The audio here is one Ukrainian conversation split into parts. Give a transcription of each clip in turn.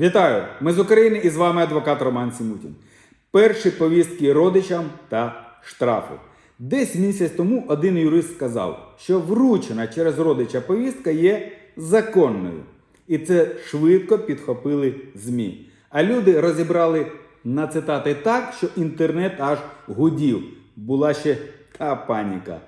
Вітаю! Ми з України і з вами адвокат Роман Сімутін. Перші повістки родичам та штрафи. Десь місяць тому один юрист сказав, що вручена через родича повістка є законною. І це швидко підхопили ЗМІ. А люди розібрали на цитати так, що інтернет аж гудів. Була ще та паніка.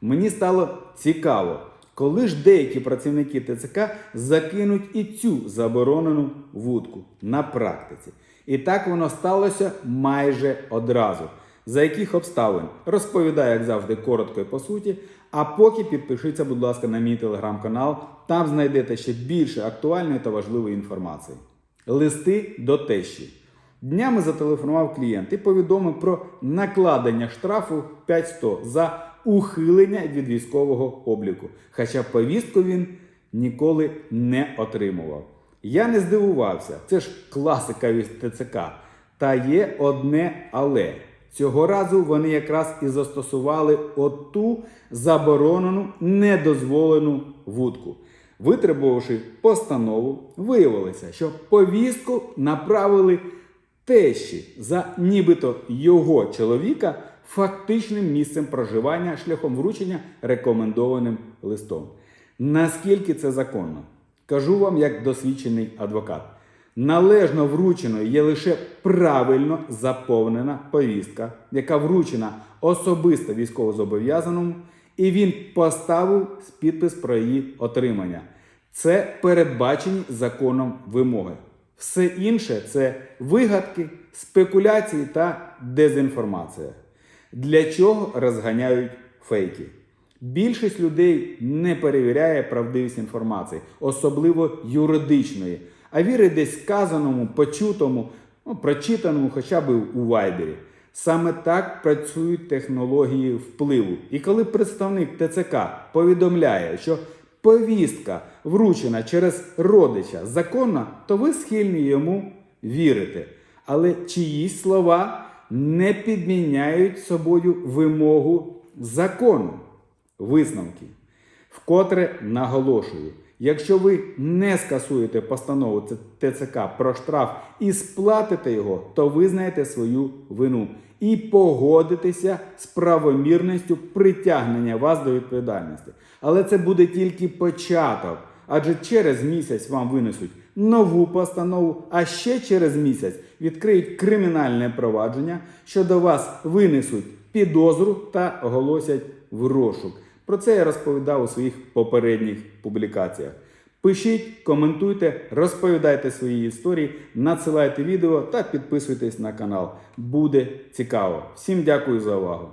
Мені стало цікаво, коли ж деякі працівники ТЦК закинуть і цю заборонену вудку на практиці. І так воно сталося майже одразу. За яких обставин розповідаю, як завжди, коротко і по суті. А поки підпишіться, будь ласка, на мій телеграм-канал. Там знайдете ще більше актуальної та важливої інформації. Листи до тещі. Днями зателефонував клієнт і повідомив про накладення штрафу 500 за ухилення від військового обліку. Хоча повістку він ніколи не отримував. Я не здивувався, це ж класика від ТЦК. Та є одне але. Цього разу вони якраз і застосували оту заборонену недозволену вудку. Витребувавши постанову, виявилося, що повістку направили тещі за нібито його чоловіка фактичним місцем проживання шляхом вручення рекомендованим листом. Наскільки це законно? Кажу вам як досвідчений адвокат. Належно врученою є лише правильно заповнена повістка, яка вручена особисто військовозобов'язаному, і він поставив підпис про її отримання. Це передбачені законом вимоги. Все інше це вигадки, спекуляції та дезінформація. Для чого розганяють фейки? Більшість людей не перевіряє правдивість інформації, особливо юридичної, а вірить десь сказаному, почутому, ну, прочитаному хоча б у вайбері. Саме так працюють технології впливу. І коли представник ТЦК повідомляє, що повістка вручена через родича законна, то ви схильні йому вірити. Але чиїсь слова не підміняють собою вимогу закону. Висновки. Вкотре наголошую, якщо ви не скасуєте постанову ТЦК про штраф і сплатите його, то визнаєте свою вину і погодитеся з правомірністю притягнення вас до відповідальності. Але це буде тільки початок, адже через місяць вам винесуть нову постанову, а ще через місяць відкриють кримінальне провадження, щодо вас винесуть підозру та оголосять в розшук. Про це я розповідав у своїх попередніх публікаціях. Пишіть, коментуйте, розповідайте свої історії, надсилайте відео та підписуйтесь на канал. Буде цікаво. Всім дякую за увагу!